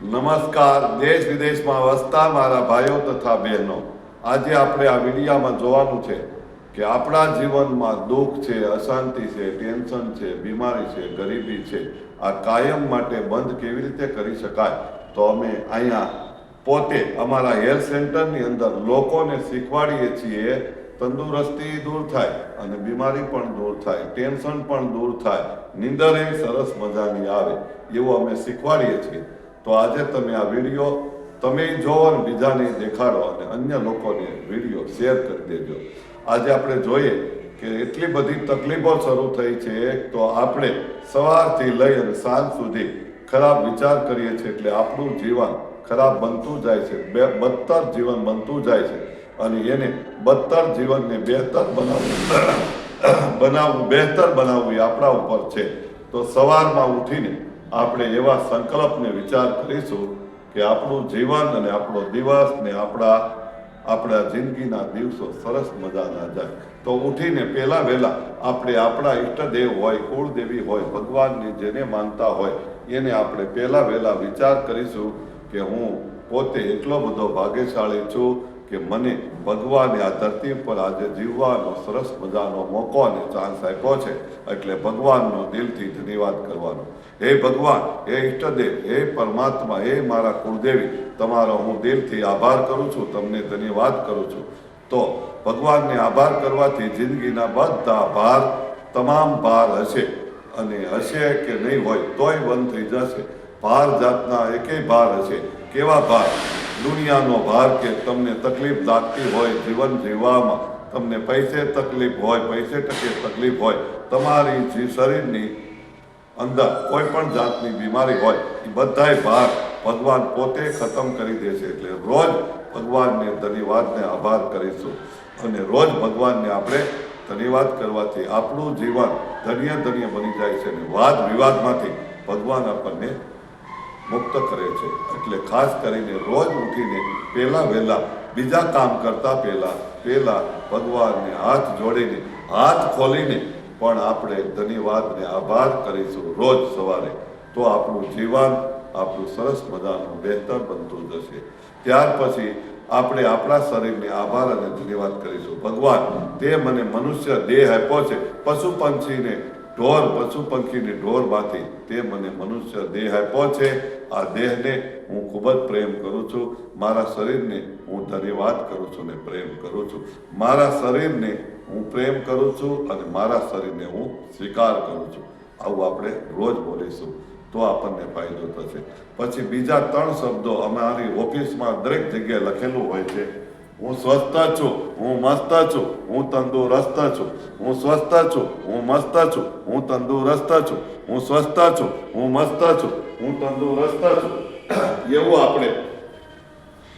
નમસ્કાર, દેશ વિદેશમાં વસતા મારા ભાઈઓ તથા બહેનો. આજે આપણે આ વિડીયામાં જોવાનું છે કે આપણા જીવનમાં દુઃખ છે, અશાંતિ છે, ટેન્શન છે, બીમારી છે, ગરીબી છે, આ કાયમ માટે બંધ કેવી રીતે કરી શકાય? તો અમે અહીંયા પોતે અમારા હેલ્થ સેન્ટરની અંદર લોકોને શીખવાડીએ છીએ, તંદુરસ્તી દૂર થાય અને બીમારી પણ દૂર થાય, ટેન્શન પણ દૂર થાય, નિંદર એ સરસ મજાની આવે, એવું અમે શીખવાડીએ છીએ. તો આજે તમે આ વીડિયો તમે જોવો અને બીજાને દેખાડો અને અન્ય લોકોને વીડિયો શેર કરી દેજો. આજે આપણે જોઈએ કે એટલી બધી તકલીફો શરૂ થઈ છે તો આપણે સવારથી લઈ અને સાંજ સુધી ખરાબ વિચાર કરીએ છીએ એટલે આપણું જીવન ખરાબ બનતું જાય છે, બે બદતર જીવન બનતું જાય છે અને એને બદતર જીવનને બહેતર બનાવવું બનાવવું, બહેતર બનાવવું એ આપણા ઉપર છે. તો સવારમાં ઉઠીને આપણે એવા સંકલ્પને વિચાર કરીશું કે આપણું જીવન અને આપણો દિવસ ને આપણા આપણા જિંદગીના દિવસો સરસ મજાના જાય. તો ઉઠીને પહેલા વહેલા આપણે આપણા ઈષ્ટદેવ હોય, કુળદેવી હોય, ભગવાનની જેને માનતા હોય, એને આપણે પહેલા વહેલા વિચાર કરીશું કે હું પોતે એટલો બધો ભાગ્યશાળી છું કે મને ભગવાને આ ધરતી પર આજે જીવવાનો સરસ મજાનો મોકો અને ચાન્સ આપ્યો છે, એટલે ભગવાનનો દિલથી ધન્યવાદ કરવાનો. હે ભગવાન, હે ઈષ્ટદેવ, હે પરમાત્મા, હે મારા કુળદેવી, તમારો હું દિલથી આભાર કરું છું, તમને ધન્યવાદ કરું છું. તો ભગવાનને આભાર કરવાથી જિંદગીના બધા ભાર તમામ ભાર હશે. અને હશે કે નહીં હોય, તોય બંધ થઈ જશે. ભાર જાતના એકેય ભાર હશે. કેવા ભાર? દુનિયાનો ભાર કે તમને તકલીફ લાગતી હોય, જીવન જીવવામાં તમને પૈસે તકલીફ હોય, પૈસે ટકે તકલીફ હોય, તમારી જે શરીરની અંદર કોઈ પણ જાતની બીમારી હોય એ બધાય ભાર ભગવાન પોતે ખતમ કરી દે છે. એટલે રોજ ભગવાનને ધન્યવાદને આભાર કરીશું. અને રોજ ભગવાનને આપણે ધન્યવાદ કરવાથી આપણું જીવન ધન્ય ધન્ય બની જાય છે. અને વાદ વિવાદમાંથી ભગવાન આપણને મુક્ત કરે છે. એટલે ખાસ કરીને રોજ ઉઠીને પહેલાં વહેલા, બીજા કામ કરતા પહેલા પહેલા ભગવાનને હાથ જોડીને, હાથ ખોલીને પણ આપણે ધન્યવાદને આભાર કરીશું રોજ સવારે. તો આપણું જીવન, આપણું સરસ મજાનું બહેતર બનતું જશે. ત્યાર પછી આપણે આપણા શરીરને આભાર અને ધન્યવાદ કરીશું. ભગવાન, તે મને મનુષ્ય દેહ આપ્યો છે. પશુ પંછીને ઢોર, પશુ પંખીને ઢોરમાંથી તે મને મનુષ્ય દેહ આપ્યો છે. આ દેહને હું ખૂબ જ પ્રેમ કરું છું. મારા શરીરને હું ધન્યવાદ કરું છું ને પ્રેમ કરું છું. મારા શરીરને હું પ્રેમ કરું છું અને મારા શરીરને હું સ્વીકાર કરું છું. આવું આપણે રોજ બોલીશું. તો આપણને ફાયદો થશે. પછી બીજા ત્રણ શબ્દો અમારી ઓફિસમાં દરેક જગ્યાએ લખેલું હોય છે. હું સ્વસ્થ છું, હું મસ્ત છું, હું તંદુરસ્ત છું. હું સ્વસ્થ છું, હું મસ્ત છું, હું તંદુરસ્ત છું. હું સ્વસ્થ છું, હું મસ્ત છું. હું તંદુરસ્ત છું. એવું આપણે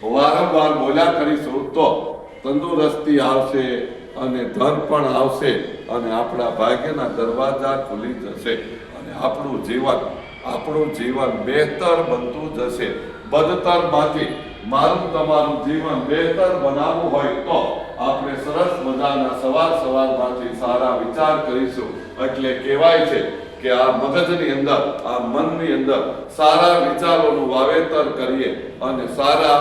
વારંવાર બોલ્યા કરીશું તો તંદુરસ્તી આવશે અને ધન પણ આવશે અને આપણા ભાગ્યના દરવાજા ખુલી જશે અને આપણું જીવન આપણું જીવન બહેતર બનતું જશે. બદતરમાંથી મારું તમારું જીવન બહેતર બનાવવું હોય તો આપણે સરસ મજાના સવાર સવારમાંથી સારા વિચાર કરીશું. એટલે કહેવાય છે કે આ મગજની અંદર, આ મનની અંદર સારા વિચારોનું વાવેતર કરીએ અને સારા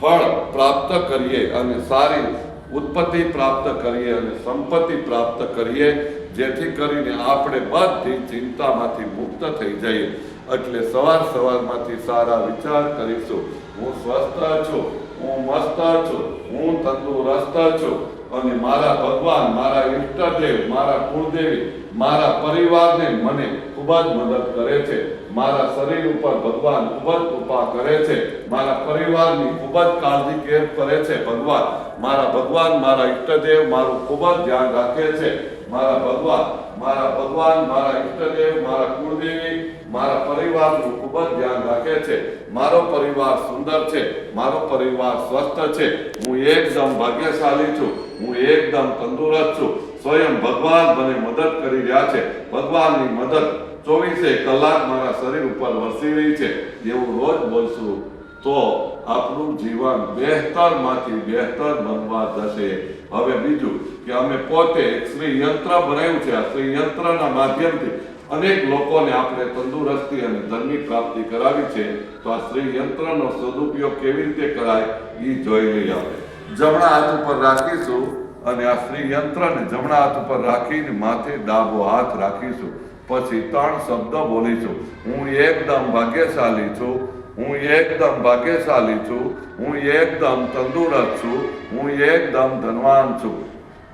ફળ પ્રાપ્ત કરીએ અને સારી ઉત્પત્તિ પ્રાપ્ત કરીએ અને સંપત્તિ પ્રાપ્ત કરીએ, જેથી કરીને આપણે બધી ચિંતામાંથી મુક્ત થઈ જઈએ. એટલે સવાર સવારમાંથી સારા વિચાર કરીશું. હું સ્વસ્થ છું, હું મસ્ત છું, હું તંદુરસ્ત છું. અને મારા ભગવાન, મારા ઈષ્ટદેવ, મારા કુળદેવી, મારા પરિવારને મને ખૂબ જ મદદ કરે છે. મારા શરીર ઉપર ભગવાન ખૂબ જ કૃપા કરે છે. મારા પરિવારની ખૂબ જ કાળજી કેર કરે છે ભગવાન. મારા ભગવાન, મારા ઈષ્ટદેવ મારું ખૂબ જ ધ્યાન રાખે છે. મારા ભગવાન મારા ભગવાન, મારા ઈષ્ટદેવ, મારા કુળદેવી મારા પરિવારનું ખૂબ જ ધ્યાન રાખે છે. મારો પરિવાર સુંદર છે. મારો પરિવાર સ્વસ્થ છે. હું એકદમ ભાગ્યશાળી છું. હું એકદમ તંદુરસ્ત છું. સ્વયં ભગવાન મને મદદ કરી રહ્યા છે. ભગવાનની મદદ ચોવીસે કલાક મારા શરીર ઉપર વરસી રહી છે. એવું રોજ બોલશું. તો આપણું જીવન બહેતરમાંથી બહેતર બનવા જશે. હવે બીજું કે અમે પોતે એક શ્રી યંત્ર બનાવ્યું છે. આ શ્રી યંત્રના માધ્યમથી અનેક લોકોને આપણે તંદુરસ્તી અને ધનની પ્રાપ્તિ કરાવી છે, તો આ શ્રી યંત્રનો સદુપયોગ કેવી રીતે કરાય એ જોઈ લઈએ આપણે. જમણા હાથ ઉપર રાખીશું અને આ શ્રી યંત્રને જમણા હાથ ઉપર રાખીને માથે ડાબો હાથ રાખીશું. પછી ત્રણ શબ્દ બોલીશું. હું એકદમ ભાગ્યશાળી છું, હું એકદમ ભાગ્યશાળી છું, હું એકદમ તંદુરસ્ત છું, હું એકદમ ધનવાન છું.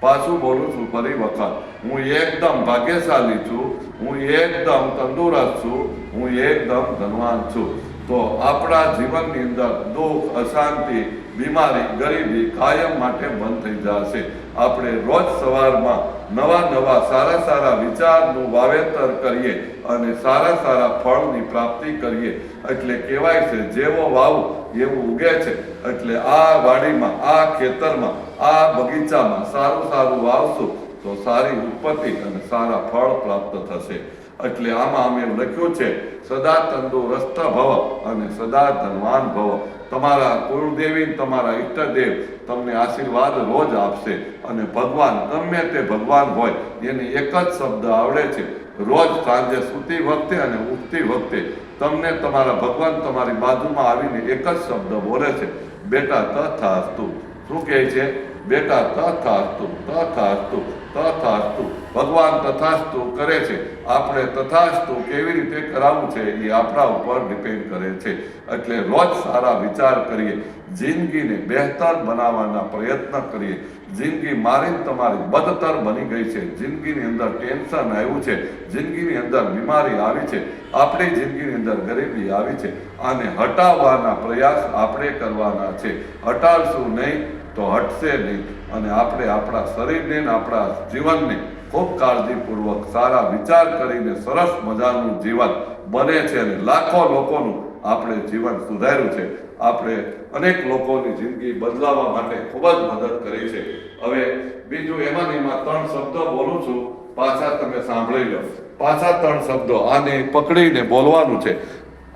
પાછું બોલું છું ફરી વખત. હું એકદમ ભાગ્યશાળી છું હું એકદમ તંદુરસ્ત છું હું એકદમ ધનવાન છું તો આપણા જીવનની અંદર દુઃખ, અશાંતિ, બીમારી, ગરીબી કાયમ માટે બંધ થઈ જશે. આપણે રોજ સવારમાં નવા નવા સારા સારા વિચારનું વાવેતર કરીએ અને સારા સારા ફળની પ્રાપ્તિ કરીએ. એટલે કહેવાય છે, જેવો વાવું એવું ઉગે છે. એટલે આ વાડીમાં, આ ખેતરમાં, આ બગીચામાં સારું સારું વાવશું. તો સારી ઉત્પત્તિ અને સારા ફળ પ્રાપ્ત થશે. એટલે આમાં અમે લખ્યું છે, સદા તંદુરસ્ત ભવ અને સદા ધનવાન ભવ. તમારા કુળદેવી તમારા ઈષ્ટદેવ તમને આશીર્વાદ રોજ આપશે અને ભગવાન ગમે તે ભગવાન હોય એને એક જ શબ્દ આવડે છે, રોજ સાંજે સૂતી વખતે અને ઉઠતી વખતે. તમને તમારા ભગવાન તમારી બાજુમાં આવીને એક જ શબ્દ બોલે છે, બેટા તથાસ્તુ. શું કહે છે? બેટા તથાસ્તુ તથાસ્તુ. તથાસ્તુ. ભગવાન તથાસ્તુ કરે છે. આપણે તથાસ્તુ કેવી રીતે કરાવવું છે એ આપણા ઉપર ડિપેન્ડ કરે છે. એટલે રોજ સારા વિચાર કરીએ. જિંદગીને બહેતર બનાવવાના પ્રયત્ન કરીએ. જિંદગી મારી તમારી બદતર બની ગઈ છે. જિંદગીની અંદર ટેન્શન આવ્યું છે. જિંદગીની અંદર બીમારી આવી છે. આપણી જિંદગીની અંદર ગરીબી આવી છે. આને હટાવવાના પ્રયાસ આપણે કરવાના છે. હટાવશું નહીં તો હટશે નહીં. અને આપણે આપણા શરીરને આપણા જીવનને ખૂબ કાળજીપૂર્વક સારા વિચાર કરીને સરસ મજાનું જીવન બને છે અને લાખો લોકોનું આપણે જીવન સુધાર્યું છે. આપણે અનેક લોકોની જિંદગી બદલાવવા માટે ખૂબ જ મદદ કરી છે. હવે બીજું એમાં એમાં ત્રણ શબ્દો બોલું છું. પાછા તમે સાંભળી લો. પાછા ત્રણ શબ્દો. આને પકડીને બોલવાનું છે.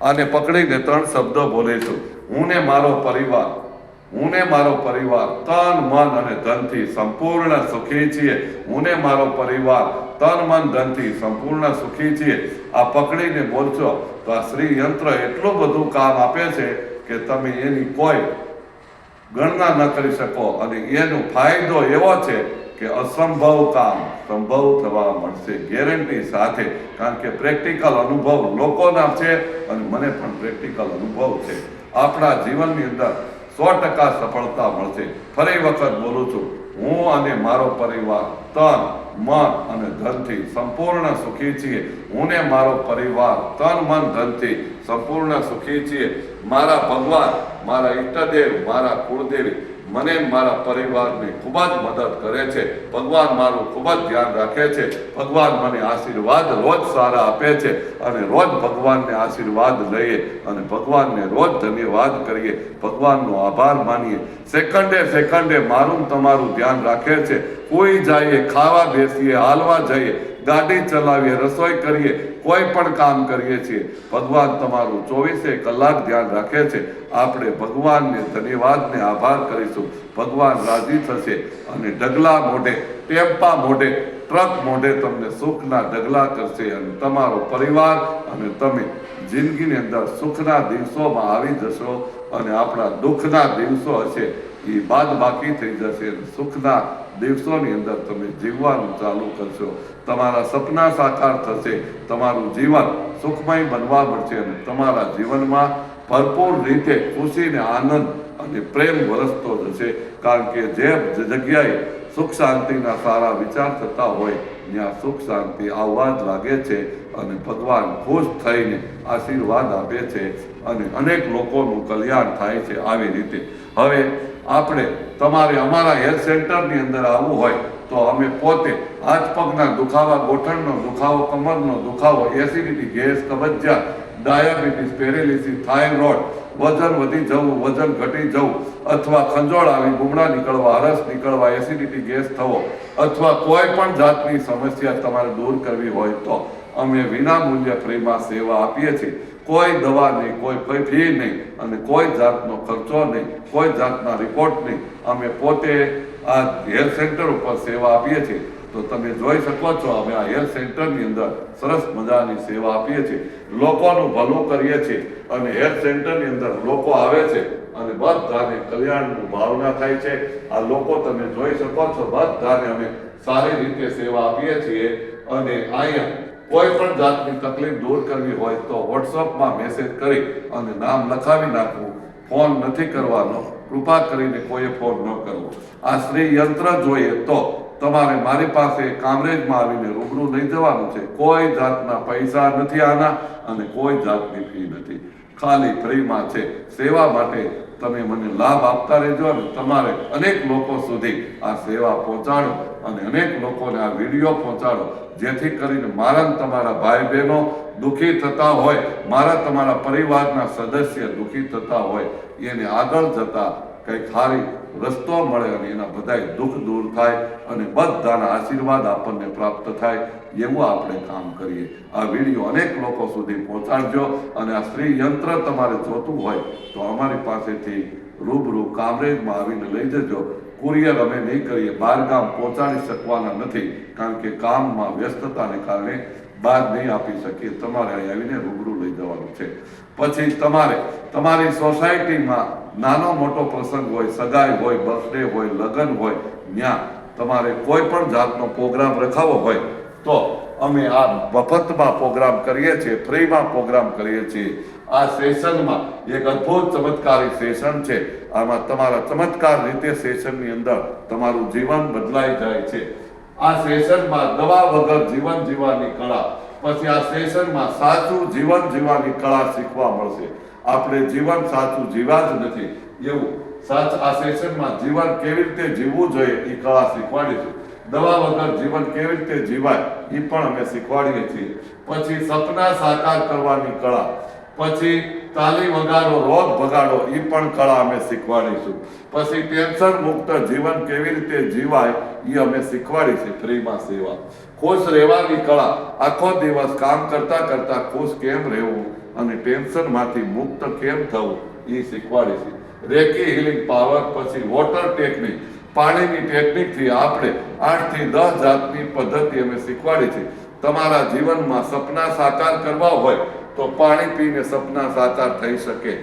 આને પકડીને ત્રણ શબ્દો બોલે છું. હું ને મારો પરિવાર હું મારો પરિવાર તન, મન અને ધનથી સંપૂર્ણ સુખી છીએ. હું મારો પરિવાર તન, મન, ધનથી સંપૂર્ણ સુખી છીએ. આ પકડીને બોલશો તો આ શ્રી યંત્ર એટલું બધું કામ આપે છે કે તમે એની કોઈ ગણના ન કરી શકો. અને એનો ફાયદો એવો છે કે અસંભવ કામ સંભવ થવા મળશે ગેરંટી સાથે. કારણ કે પ્રેક્ટિકલ અનુભવ લોકોના છે અને મને પણ પ્રેક્ટિકલ અનુભવ છે. આપણા જીવનની અંદર સો ટકા સફળતા મળશે. ફરી વખત બોલું છું, હું અને મારો પરિવાર તન, મન અને ધનથી સંપૂર્ણ સુખી છીએ. હું ને મારો પરિવાર તન, મન, ધનથી સંપૂર્ણ સુખી છીએ. મારા ભગવાન, મારા ઈષ્ટદેવ, મારા કુળદેવી મને મારા પરિવારને ખૂબ જ મદદ કરે છે. ભગવાન મારું ખૂબ જ ધ્યાન રાખે છે. ભગવાન મને આશીર્વાદ રોજ સારા આપે છે અને રોજ ભગવાનને આશીર્વાદ લઈએ અને ભગવાનને રોજ ધન્યવાદ કરીએ. ભગવાનનો આભાર માનીએ. સેકન્ડે સેકન્ડે મારું તમારું ધ્યાન રાખે છે. કોઈ જઈએ, ખાવા બેસીએ, હાલવા જઈએ ગાડી ચલાવીએ, રસોઈ કરીએ, કોઈ પણ કામ કરીએ છીએ. ભગવાન તમારું ચોવીસે કલાક ધ્યાન રાખે છે. આપણે ભગવાનને ધન્યવાદને આભાર કરીશું. ભગવાન રાજી થશે અને ડગલા મોઢે, ટેમ્પા મોઢે, ટ્રક મોઢે તમને સુખના ડગલા કરશે અને તમારો પરિવાર અને તમે જિંદગીની અંદર સુખના દિવસોમાં આવી જશો અને આપણા દુઃખના દિવસો હશે. એ બાદ બાકી થઈ જશે. અને સુખના દિવસોની અંદર તમે જીવવાનું ચાલુ કરશો. તમારા સપના સાકાર થશે. તમારું જીવન સુખમય બનવા મળશે અને તમારા જીવનમાં ભરપૂર રીતે ખુશી ને આનંદ અને પ્રેમ વરસતો જશે. કારણ કે જે જગ્યાએ સુખ શાંતિના સારા વિચાર થતા હોય, ત્યાં સુખ શાંતિ આવવા જ લાગે છે અને ભગવાન ખુશ થઈને આશીર્વાદ આપે છે અને અનેક લોકોનું કલ્યાણ થાય છે આવી રીતે. હવે આપણે તમારે અમારા હેલ્થ સેન્ટરની અંદર આવવું હોય તો અમે પોતે હાથ પગના દુખાવા, ગોઠણનો દુખાવો, કમરનો દુખાવો એસિડિટી ગેસ કબજિયા ડાયાબિટીસ પેરેલિસિસ થાઇરોઇડ વજન વધી જવું, વજન ઘટી જવું, અથવા ખંજોળ આવી ગુમડા નીકળવા, હરસ નીકળવા એસિડિટી ગેસ થવો, અથવા કોઈ પણ જાતની સમસ્યા તમારે દૂર કરવી હોય તો અમે વિના મૂલ્ય ફ્રીમાં સેવા આપીએ છીએ. કોઈ દવા નહીં, કોઈ કોઈ ફી નહીં અને કોઈ જાતનો ખર્ચો નહીં, કોઈ જાતના રિપોર્ટ નહીં. અમે પોતે આ હેલ્થ સેન્ટર ઉપર સેવા આપીએ છીએ. તો તમે જોઈ શકો છો, અમે આ હેલ્થ સેન્ટરની અંદર સરસ મજાની સેવા આપીએ છીએ. લોકોનું ભલું કરીએ છીએ અને હેલ્થ સેન્ટરની અંદર લોકો આવે છે અને બધાને કલ્યાણનું ભાવના થાય છે. આ લોકો તમે જોઈ શકો છો, બધાને અમે સારી રીતે સેવા આપીએ છીએ અને અહીંયા કોઈ પણ જાતની તકલીફ દૂર કરવી હોય તો વોટ્સઅપમાં મેસેજ કરી અને નામ લખાવી નાખવું. ફોન નથી કરવાનો. કૃપા કરીને કોઈએ ફોન ન કરવો. આ શ્રી યંત્ર જોઈએ તો તમારે મારી પાસે કામરેજમાં આવીને રૂબરૂ લઈ જવાનું છે. કોઈ જાતના પૈસા નથી આના અને કોઈ જાતની ફી નથી. ખાલી ફ્રીમાં છે. સેવા માટે તમે મને લાભ આપતા રહેજો અને તમારે અનેક લોકો સુધી આ સેવા પહોંચાડો. અને અનેક લોકોને આ વીડિયો પહોંચાડો. જેથી કરીને મારા તમારા ભાઈ બહેનો દુઃખી થતા હોય, મારા તમારા પરિવારના સદસ્ય દુઃખી થતા હોય, એને આગળ જતા કંઈક સારી રસ્તો મળે અને એના બધાય દુઃખ દૂર થાય અને બધાના આશીર્વાદ આપણને પ્રાપ્ત થાય, એવું આપણે કામ કરીએ. આ વીડિયો અનેક લોકો સુધી પહોંચાડજો અને આ સ્ત્રી યંત્ર તમારે જોતું હોય તો અમારી પાસેથી રૂબરૂ કામરેજમાં આવીને લઈ જજો. કુરિયર અમે નહીં કરીએ બહાર ગામ પહોંચાડી શકવાના નથી, કારણ કે કામમાં વ્યસ્તતાને કારણે બહાર નહીં આપી શકીએ. તમારે અહીં આવીને રૂબરૂ લઈ જવાનું છે. પછી તમારે, તમારી સોસાયટીમાં નાનો મોટો પ્રસંગ હોય, સગાઈ હોય, બર્થડે હોય, લગ્ન હોય ત્યાં તમારે કોઈ પણ જાતનો પ્રોગ્રામ રખાવો હોય, તો અમે આ મફતમાં પ્રોગ્રામ કરીએ છીએ, ફ્રીમાં પ્રોગ્રામ કરીએ છીએ. આ સેશનમાં એક અદ્ભુત ચમત્કારી સેશન છે. આમાં તમારા ચમત્કાર રીતે સેશનની અંદર તમારું જીવન બદલાઈ જાય છે. આ સેશનમાં દવા વગર જીવન જીવવાની કળા, પછી આ સેશનમાં સાચું જીવન જીવવાની કળા શીખવા મળશે. આપણે જીવન સાચું જીવા જ નથી. એવું, સાચ, આ સેશનમાં જીવન કેવી રીતે જીવવું જોઈએ એ કળા શીખવાડીશું. દવા વગર જીવન કેવી રીતે જીવાય એ પણ અમે શીખવાડીએ છીએ. પછી સપના સાકાર કરવાની કળા પછી તાલી વગાડો, રોગ ભગાડો એ પણ કળા અમે શીખવાડીશું પછી ટેન્શન મુક્ત જીવન કેવી રીતે જીવાય એ અમે શીખવાડીશું ફ્રીમાં સેવા. ખુશ રહેવાની કળા. આખો દિવસ કામ કરતા કરતા ખુશ કેમ રહેવું અને ટેન્શનમાંથી મુક્ત કેમ થવું એ શીખવાડીશું રેકી હિલિંગ પાવર પછી વોટર ટેકનિક. પાણીની ટેકનિકથી આપણે આઠથી દસ જાતની પદ્ધતિ અમે શીખવાડી છે. તમારા જીવનમાં સપના સાકાર કરવા હોય તો પાણી પીને સપના સાકાર થઈ શકે.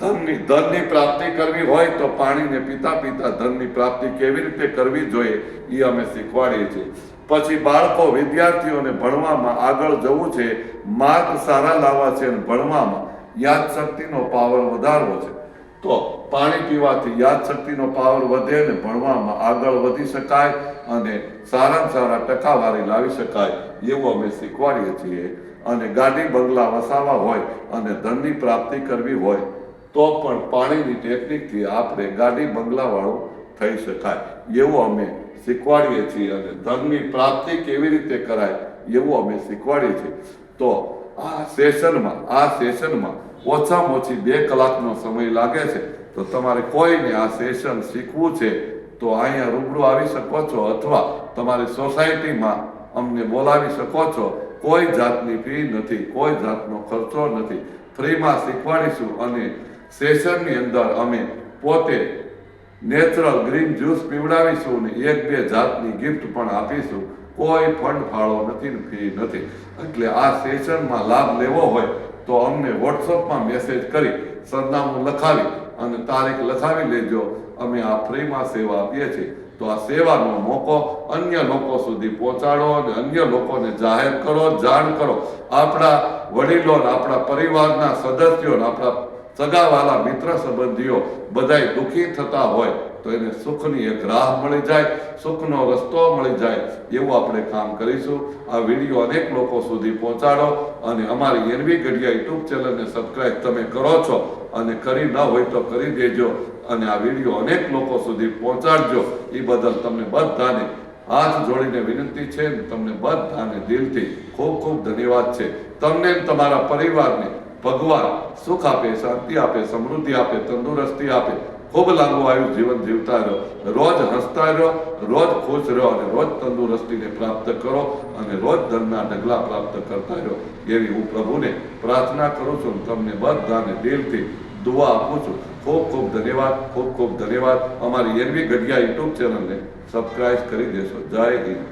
ધનની ધનની પ્રાપ્તિ કરવી હોય તો પાણીને પીતા પીતા ધનની પ્રાપ્તિ કેવી રીતે કરવી જોઈએ એ અમે શીખવાડીએ છીએ. પછી બાળકો વિદ્યાર્થીઓને ભણવામાં આગળ જવું છે માર્ક સારા લાવવા છે અને ભણવામાં યાદશક્તિનો પાવર વધારવો છે. તો પાણી પીવાથી યાદશક્તિનો પાવર વધે અને ભણવામાં આગળ વધી શકાય અને સારામાં સારા ટકાવારી લાવી શકાય એવું અમે શીખવાડીએ છીએ. અને ગાડી બંગલા વસાવા હોય અને ધનની પ્રાપ્તિ કરવી હોય, તો પણ પાણીની ટેકનિકથી આપણે ગાડી બંગલાવાળું થઈ શકાય. એવું અમે શીખવાડીએ છીએ અને ધનની પ્રાપ્તિ કેવી રીતે કરાય એવું અમે શીખવાડીએ છીએ. તો આ સેશનમાં આ સેશનમાં ઓછામાં ઓછી બે કલાકનો સમય લાગે છે. તો તમારે કોઈને આ સેશન શીખવું છે, તો અહીંયા રૂબરૂ આવી શકો છો અથવા તમારી સોસાયટીમાં અમને બોલાવી શકો છો. કોઈ જાતની ફી નથી, કોઈ જાતનો ખર્ચો નથી. ફ્રીમાં શીખવાડીશું અને સેશનની અંદર અમે પોતે નેચરલ ગ્રીન જ્યુસ પીવડાવીશું અને એક બે જાતની ગિફ્ટ પણ આપીશું. કોઈ ફંડ ફાળો નથી ફી નથી. એટલે આ સેશનમાં લાભ લેવો હોય તો અમને વોટ્સઅપમાં મેસેજ કરી સરનામું લખાવી અને તારીખ લખાવી લેજો. અમે આ ફ્રીમાં સેવા આપીએ છીએ. તો આ સેવાનો મોકો અન્ય લોકો સુધી પહોંચાડો અને અન્ય લોકોને જાહેર કરો, જાણ કરો. આપણા વડીલો આપણા પરિવારના સદસ્યો આપણા સગાવાલા, મિત્ર સંબંધીઓ બધાય દુઃખી થતા હોય તો એને સુખની એક રાહ મળી જાય, સુખનો રસ્તો મળી જાય એવું આપણે કામ કરીશું. આ વીડિયો અનેક લોકો સુધી પહોંચાડો અને અમારી એનવી ગઢિયા યુટ્યુબ ચેનલને સબસ્ક્રાઈબ તમે કરો છો અને કરી ન હોય તો કરી દેજો. અને આ વીડિયો અનેક લોકો સુધી પહોંચાડજો. એ બદલ તમને બધાને હાથ જોડીને વિનંતી છે તમને બધાને દિલથી ખૂબ ખૂબ ધન્યવાદ છે. તમને તમારા પરિવારને ભગવાન સુખ આપે, શાંતિ આપે, સમૃદ્ધિ આપે, તંદુરસ્તી આપે. ખૂબ લાંબુ આયુ જીવન જીવતા રહ્યો રોજ હસતા રહ્યો રોજ ખુશ રહ્યો અને રોજ તંદુરસ્તીને પ્રાપ્ત કરો અને રોજ ધનના ઢગલા પ્રાપ્ત કરતા રહ્યો એવી હું પ્રભુને પ્રાર્થના કરું છું તમને બધાને દિલથી દુઆ આપું છું. ખૂબ ખૂબ ધન્યવાદ, ખૂબ ખૂબ ધન્યવાદ. અમારી એરવી ગઢિયા યુટ્યુબ ચેનલને સબસ્ક્રાઈબ કરી દેશો. જય હિન્દ.